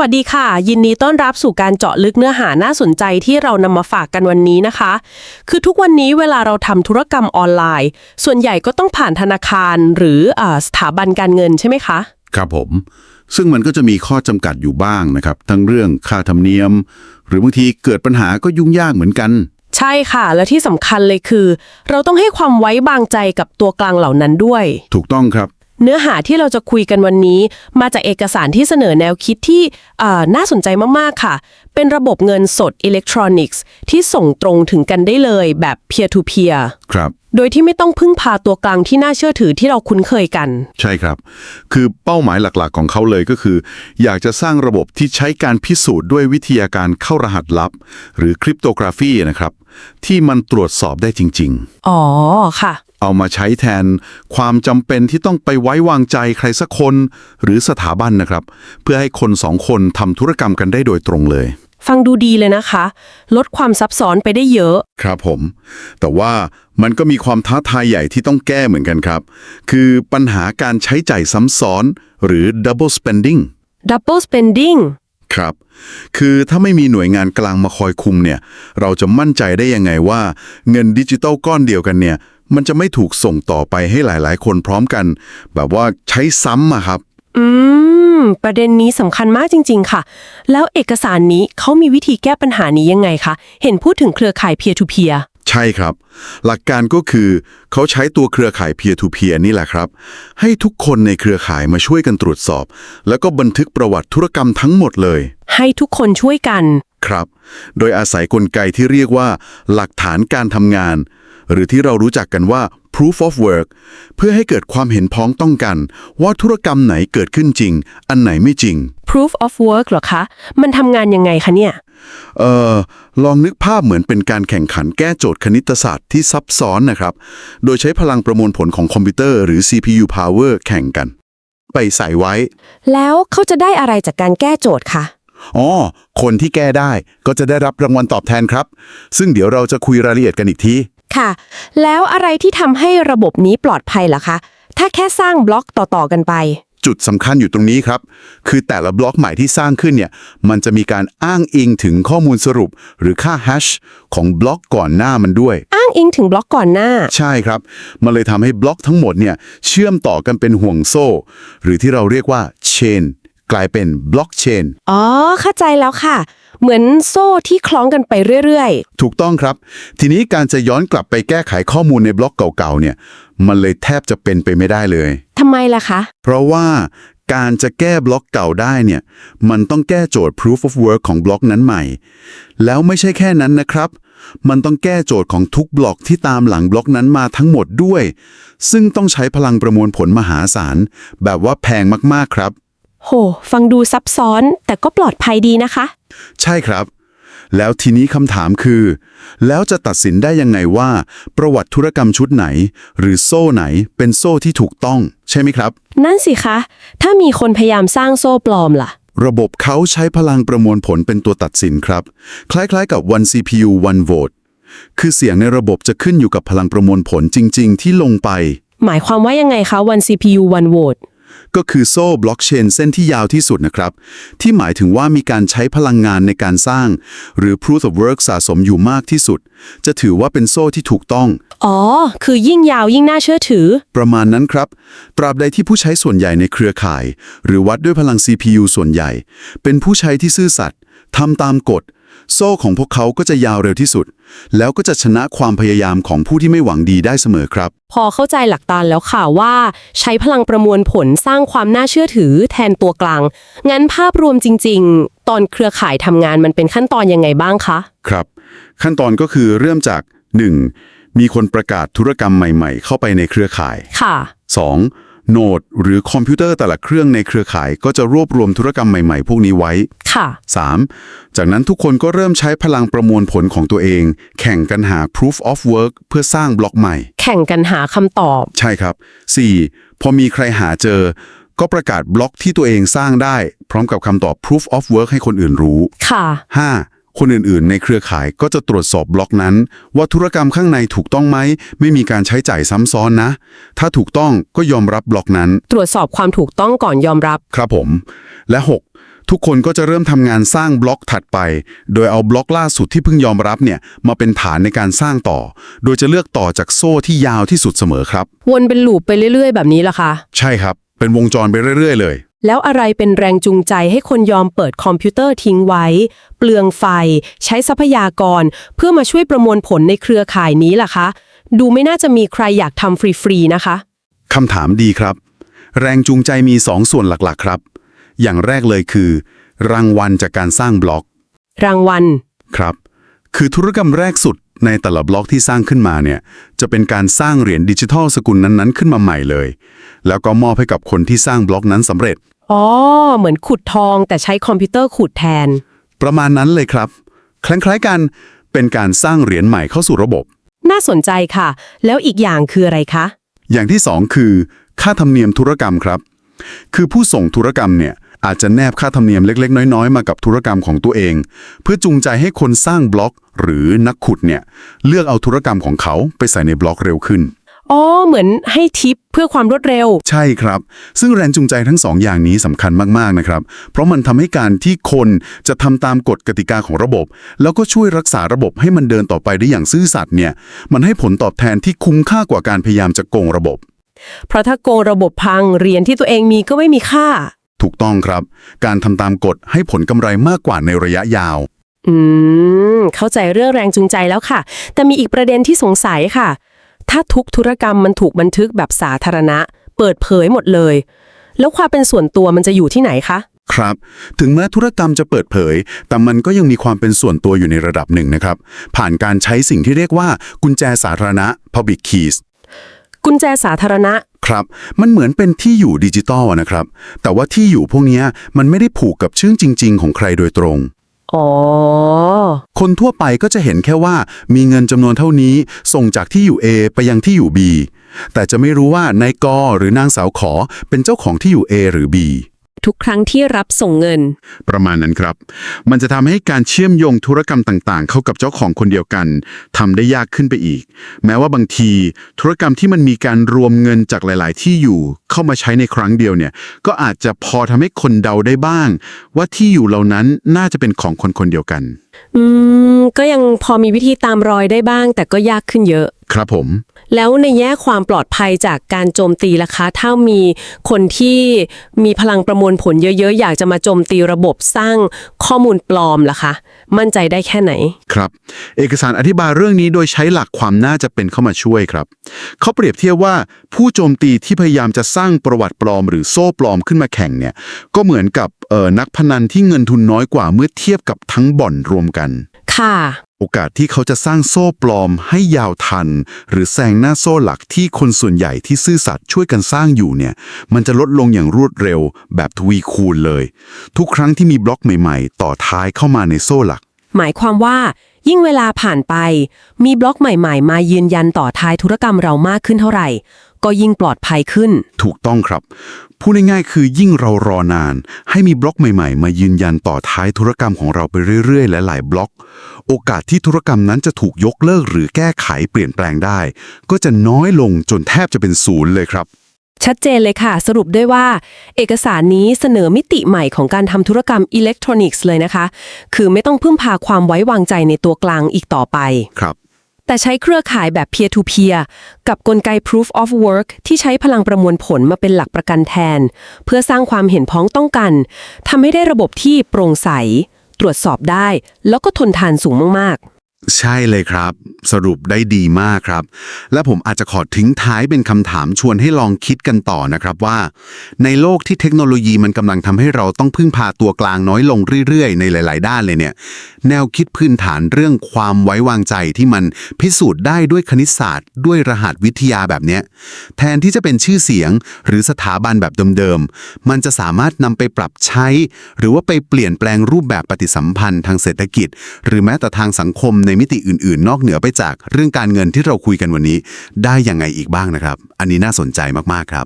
วัสดีค่ะ ยินดีต้อนรับสู่การเจาะลึกเนื้อหาน่าสนใจที่เรานำมาฝากกันวันนี้นะคะ คือทุกวันนี้เวลาเราทำธุรกรรมออนไลน์ ส่วนใหญ่ก็ต้องผ่านธนาคารหรืออาสถาบันการเงินใช่ไหมคะ ครับผม ซึ่งมันก็จะมีข้อจำกัดอยู่บ้างนะครับ ทั้งเรื่องค่าธรรมเนียม หรือบางทีเกิดปัญหาก็ยุ่งยากเหมือนกัน ใช่ค่ะ และที่สำคัญเลยคือ เราต้องให้ความไว้วางใจกับตัวกลางเหล่านั้นด้วย ถูกต้องครับ เนื้อหาที่เราจะคุยกันวันนี้ มาจากเอกสารที่เสนอแนวคิดที่อ่าน่าสนใจมาก ๆ ค่ะ เป็นระบบเงินสดอิเล็กทรอนิกส์ที่ส่งตรงถึงกันได้เลยแบบ peer to peer ครับ โดยที่ไม่ต้องพึ่งพาตัวกลางที่น่าเชื่อถือที่เราคุ้นเคยกัน ใช่ครับ คือเป้าหมายหลักๆของเขาเลยก็คือ อยากจะสร้างระบบที่ใช้การพิสูจน์ด้วยวิทยาการเข้ารหัสลับ หรือคริปโตกราฟีนะครับ ที่มันตรวจสอบได้จริงอ๋อค่ะๆ เอามาใช้แทน ความจำเป็นที่ต้องไปไว้วางใจใครสักคน หรือสถาบันนะครับ เพื่อให้คนสองคนทำธุรกรรมกันได้โดยตรงเลย ฟังดูดีเลยนะคะ ลดความซับซ้อนไปได้เยอะ ครับผม แต่ว่ามันก็มีความท้าทายใหญ่ที่ต้องแก้เหมือนกันครับ คือปัญหาการใช้จ่ายซ้ำซ้อน หรือ double spending double spending ครับ คือถ้าไม่มีหน่วยงานกลางมาคอยคุมเนี่ย เราจะมั่นใจได้ยังไงว่า เงินดิจิตอลก้อนเดียวกันเนี่ย มันจะไม่ถูกส่งต่อไปให้หลาย ๆ คนพร้อมกัน แบบว่าใช้ซ้ำอะครับ อืม ประเด็นนี้สำคัญมากจริง ๆ ค่ะ แล้วเอกสารนี้เขามีวิธีแก้ปัญหานี้ยังไงคะ เห็นพูดถึงเครือข่าย peer to peer ใช่ครับ หลักการก็คือเขาใช้ตัวเครือข่าย peer to peer นี่แหละครับ ให้ทุกคนในเครือข่ายมาช่วยกันตรวจสอบ แล้วก็บันทึกประวัติธุรกรรมทั้งหมดเลย ให้ทุกคนช่วยกัน ครับ โดยอาศัยกลไกที่เรียกว่า หลักฐานการทำงาน หรือที่เรารู้จักกันว่า proof of work เพื่อให้เกิดความเห็นพ้องต้องกัน ว่าธุรกรรมไหนเกิดขึ้นจริง อันไหนไม่จริง proof of work เหรอคะ มันทำงานยังไงคะเนี่ย เอ่อ ลองนึกภาพเหมือนเป็นการแข่งขันแก้โจทย์คณิตศาสตร์ที่ซับซ้อนนะครับ โดยใช้พลังประมวลผลของคอมพิวเตอร์หรือ CPU power แข่งกัน ไปใส่ไว้ แล้วเขาจะได้อะไรจากการแก้โจทย์คะ อ๋อ คนที่แก้ได้ก็จะได้รับรางวัลตอบแทนครับ ซึ่งเดี๋ยวเราจะคุยรายละเอียดกันอีกที ค่ะ แล้วอะไรที่ทำให้ระบบนี้ปลอดภัยล่ะคะ ถ้าแค่สร้างบล็อกต่อๆกันไป จุดสำคัญอยู่ตรงนี้ครับ คือแต่ละบล็อกใหม่ที่สร้างขึ้นเนี่ย มันจะมีการอ้างอิงถึงข้อมูลสรุป หรือค่าแฮชของบล็อกก่อนหน้ามันด้วย อ้างอิงถึงบล็อกก่อนหน้า ใช่ครับ มันเลยทำให้บล็อกทั้งหมดเนี่ยเชื่อมต่อกันเป็นห่วงโซ่ หรือที่เราเรียกว่าเชน กลายเป็นบล็อกเชนอ๋อ เข้าใจแล้วค่ะ เหมือนโซ่ที่คล้องกันไปเรื่อยถูกต้องครับ ทีนี้การจะย้อนกลับไปแก้ไขข้อมูลในบล็อกเก่าๆเนี่ย มันเลยแทบจะเป็นไปไม่ได้เลย ๆทำไมล่ะคะ เพราะว่าการจะแก้บล็อกเก่าได้เนี่ย มันต้องแก้โจทย์ proof of work ของบล็อกนั้นใหม่ แล้วไม่ใช่แค่นั้นนะครับ มันต้องแก้โจทย์ของทุกบล็อกที่ตามหลังบล็อกนั้นมาทั้งหมดด้วย ซึ่งต้องใช้พลังประมวลผลมหาศาล แบบว่าแพงมากๆครับ โห ฟังดูซับซ้อนแต่ก็ปลอดภัยดีนะคะ ใช่ครับ แล้วทีนี้คำถามคือ แล้วจะตัดสินได้ยังไงว่า ประวัติธุรกรรมชุดไหน หรือโซ่ไหนเป็นโซ่ที่ถูกต้อง ใช่ไหมครับ นั่นสิคะ ถ้ามีคนพยายามสร้างโซ่ปลอมล่ะ ระบบเขาใช้พลังประมวลผลเป็นตัวตัดสินครับ คล้ายๆกับ one CPU one vote คือเสียงในระบบจะขึ้นอยู่กับพลังประมวลผลจริง ๆ ที่ลงไป หมายความว่ายังไงคะ one CPU one vote ก็คือโซ่บล็อกเชนเส้นที่ยาวที่สุดนะครับ ที่หมายถึงว่ามีการใช้พลังงานในการสร้าง หรือ proof of work สะสมอยู่มากที่สุด จะถือว่าเป็นโซ่ที่ถูกต้อง อ๋อ คือยิ่งยาวยิ่งน่าเชื่อถือ ประมาณนั้นครับ ตราบใดที่ผู้ใช้ส่วนใหญ่ในเครือข่าย หรือวัดด้วยพลัง CPU ส่วนใหญ่ เป็นผู้ใช้ที่ซื่อสัตย์ทำตามกฎ โซ่ของพวกเขาก็จะยาวเร็วที่สุด แล้วก็จะชนะความพยายามของผู้ที่ไม่หวังดีได้เสมอครับ พอเข้าใจหลักการแล้วค่ะว่า ใช้พลังประมวลผลสร้างความน่าเชื่อถือแทนตัวกลาง งั้นภาพรวมจริง ๆ ตอนเครือข่ายทำงานมันเป็นขั้นตอนยังไงบ้างคะครับ ขั้นตอนก็คือเริ่มจาก 1. มีคนประกาศธุรกรรมใหม่ ๆ เข้าไปในเครือข่ายค่ะ 2. โนดหรือคอมพิวเตอร์แต่ละเครื่องในเครือข่ายก็จะรวบรวมธุรกรรมใหม่ๆ พวกนี้ไว้ ค่ะ 3. จากนั้นทุกคนก็เริ่มใช้พลังประมวลผลของตัวเอง แข่งกันหา proof of work เพื่อสร้างบล็อกใหม่ แข่งกันหาคำตอบ ใช่ครับ 4. พอมีใครหาเจอ ก็ประกาศบล็อกที่ตัวเองสร้างได้ พร้อมกับคำตอบ proof of work ให้คนอื่นรู้ ค่ะ 5. คนอื่นๆ ในเครือข่ายก็จะตรวจสอบบล็อกนั้น ว่าธุรกรรมข้างในถูกต้องไหม ไม่มีการใช้จ่ายซ้ำซ้อนนะ ถ้าถูกต้องก็ยอมรับบล็อกนั้น ตรวจสอบความถูกต้องก่อนยอมรับ ครับผม และ 6. ทุกคนก็จะเริ่มทำงานสร้างบล็อกถัดไป โดยเอาบล็อกล่าสุดที่เพิ่งยอมรับเนี่ยมาเป็นฐานในการสร้างต่อ โดยจะเลือกต่อจากโซ่ที่ยาวที่สุดเสมอครับ วนเป็นลูปไปเรื่อย ๆ แบบนี้ล่ะคะ ใช่ครับ เป็นวงจรไปเรื่อย ๆ เลย แล้วอะไรเป็นแรงจูงใจให้คนยอมเปิดคอมพิวเตอร์ทิ้งไว้ เปลืองไฟ ใช้ทรัพยากร เพื่อมาช่วยประมวลผลในเครือข่ายนี้ล่ะคะ ดูไม่น่าจะมีใครอยากทำฟรีๆนะคะคำถามดีครับ แรงจูงใจมี 2ส่วนหลักๆครับ อย่างแรกเลยคือ รางวัลจากการสร้างบล็อก รางวัลครับ คือธุรกรรมแรกสุด ในแต่ละบล็อกที่สร้างขึ้นมาเนี่ยจะเป็นการสร้างเหรียญดิจิทัลสกุลนั้นๆ ขึ้นมาใหม่เลย แล้วก็มอบให้กับคนที่สร้างบล็อกนั้นสำเร็จ อ๋อ เหมือนขุดทองแต่ใช้คอมพิวเตอร์ขุดแทน ประมาณนั้นเลยครับ คล้ายๆกันเป็นการสร้างเหรียญใหม่เข้าสู่ระบบ น่าสนใจค่ะ แล้วอีกอย่างคืออะไรคะ อย่างที่สองคือ ค่าธรรมเนียมธุรกรรมครับ คือผู้ส่งธุรกรรมเนี่ย อาจจะแนบค่าธรรมเนียมเล็ก ๆ น้อย ๆ มากับธุรกรรมของตัวเอง เพื่อจูงใจให้คนสร้างบล็อก หรือนักขุดเนี่ยเลือกเอาธุรกรรมของเขาไปใส่ในบล็อกเร็วขึ้นอ๋อเหมือนให้ทิปเพื่อความรวดเร็ว ใช่ครับ ซึ่งแรงจูงใจทั้งสองอย่างนี้สำคัญมาก ๆ นะครับ เพราะมันทำให้การที่คนจะทำตามกฎกติกาของระบบ แล้วก็ช่วยรักษาระบบให้มันเดินต่อไปได้อย่างซื่อสัตย์เนี่ย มันให้ผลตอบแทนที่คุ้มค่ากว่าการพยายามจะโกงระบบ เพราะถ้าโกงระบบพังเหรียญที่ตัวเองมีก็ไม่มีค่า ถูกต้องครับ การทำตามกฎให้ผลกำไรมากกว่าในระยะยาว อืม เข้าใจเรื่องแรงจูงใจแล้วค่ะ แต่มีอีกประเด็นที่สงสัยค่ะ ถ้าทุกธุรกรรมมันถูกบันทึกแบบสาธารณะ เปิดเผยหมดเลย แล้วความเป็นส่วนตัวมันจะอยู่ที่ไหนคะ ครับ ถึงแม้ธุรกรรมจะเปิดเผย แต่มันก็ยังมีความเป็นส่วนตัวอยู่ในระดับหนึ่งนะครับ ผ่านการใช้สิ่งที่เรียกว่ากุญแจสาธารณะ public keys กุญแจสาธารณะ ครับ มันเหมือนเป็นที่อยู่ดิจิตอลอะนะครับ แต่ว่าที่อยู่พวกเนี้ยมันไม่ได้ผูกกับชื่อจริง ๆ ของใครโดยตรง อ๋อ คนทั่วไปก็จะเห็นแค่ว่ามีเงินจำนวนเท่านี้ ส่งจากที่อยู่ A ไปยังที่อยู่ B แต่จะไม่รู้ว่านายกหรือนางสาวขอเป็นเจ้าของที่อยู่ A หรือ B ทุกครั้งที่รับส่งเงิน ประมาณนั้นครับ มันจะทำให้การเชื่อมโยงธุรกรรมต่างๆ เข้ากับเจ้าของคนเดียวกันทำได้ยากขึ้นไปอีก แม้ว่าบางที ธุรกรรมที่มันมีการรวมเงินจากหลาย ๆ ที่อยู่เข้ามาใช้ในครั้งเดียวเนี่ย ก็อาจจะพอทำให้คนเดาได้บ้าง ว่าที่อยู่เหล่านั้นน่าจะเป็นของคนคนเดียวกัน อืม ก็ยังพอมีวิธีตามรอยได้บ้าง แต่ก็ยากขึ้นเยอะ ครับผม แล้วในแง่ความปลอดภัยจากการโจมตีล่ะคะ ถ้ามีคนที่มีพลังประมวลผลเยอะๆ อยากจะมาโจมตีระบบสร้างข้อมูลปลอมล่ะคะ มั่นใจได้แค่ไหน ครับ เอกสารอธิบายเรื่องนี้โดยใช้หลักความน่าจะเป็นเข้ามาช่วยครับ เขาเปรียบเทียบว่าผู้โจมตีที่พยายามจะสร้างประวัติปลอม หรือโซ่ปลอมขึ้นมาแข่งเนี่ย ก็เหมือนกับเอ่อนักพนันที่เงินทุนน้อยกว่าเมื่อเทียบกับทั้งบ่อนรวมกัน ค่ะ โอกาสที่เขาจะสร้างโซ่ปลอมให้ยาวทัน หรือแซงหน้าโซ่หลักที่คนส่วนใหญ่ที่ซื่อสัตย์ช่วยกันสร้างอยู่เนี่ย มันจะลดลงอย่างรวดเร็ว แบบทวีคูณเลย ทุกครั้งที่มีบล็อกใหม่ๆ ต่อท้ายเข้ามาในโซ่หลัก หมายความว่า ยิ่งเวลาผ่านไป มีบล็อกใหม่ ๆ มายืนยันต่อท้ายธุรกรรมเรามากขึ้นเท่าไหร่ ก็ยิ่งปลอดภัยขึ้น ถูกต้องครับ พูดง่ายๆคือยิ่งเรารอนาน ให้มีบล็อกใหม่ๆ มายืนยันต่อท้ายธุรกรรมของเราไปเรื่อยๆและหลายบล็อก โอกาสที่ธุรกรรมนั้นจะถูกยกเลิกหรือแก้ไขเปลี่ยนแปลงได้ ก็จะน้อยลงจนแทบจะเป็นศูนย์เลยครับ ชัดเจนเลยค่ะ สรุปด้วยว่า เอกสารนี้เสนอมิติใหม่ของการทำธุรกรรมอิเล็กทรอนิกส์เลยนะคะ คือไม่ต้องพึ่งพาความไว้วางใจในตัวกลางอีกต่อไป ครับ แต่ใช้เครือข่ายแบบ peer to peer กับกลไก proof of work ที่ใช้พลังประมวลผลมาเป็นหลักประกันแทน เพื่อสร้างความเห็นพ้องต้องกันทำให้ได้ระบบที่โปร่งใส ตรวจสอบได้ แล้วก็ทนทานสูงมากๆ ใช่เลยครับ สรุปได้ดีมากครับ และผมอาจจะขอทิ้งท้ายเป็นคำถามชวนให้ลองคิดกันต่อนะครับว่า ในโลกที่เทคโนโลยีมันกำลังทำให้เราต้องพึ่งพาตัวกลางน้อยลงเรื่อยๆ ในหลาย ๆ ด้านเลยเนี่ย แนวคิดพื้นฐานเรื่องความไว้วางใจที่มันพิสูจน์ได้ด้วยคณิตศาสตร์ ด้วยรหัสวิทยาแบบเนี้ยแทนที่จะเป็นชื่อเสียง หรือสถาบันแบบเดิมๆมันจะสามารถนำไปปรับใช้ หรือว่าไปเปลี่ยนแปลงรูปแบบปฏิสัมพันธ์ทางเศรษฐกิจ หรือแม้แต่ทางสังคมในมิติอื่นๆ นอกเหนือไปจากเรื่องการเงินที่เราคุยกันวันนี้ ได้ยังไงอีกบ้างนะครับ อันนี้น่าสนใจมากๆครับ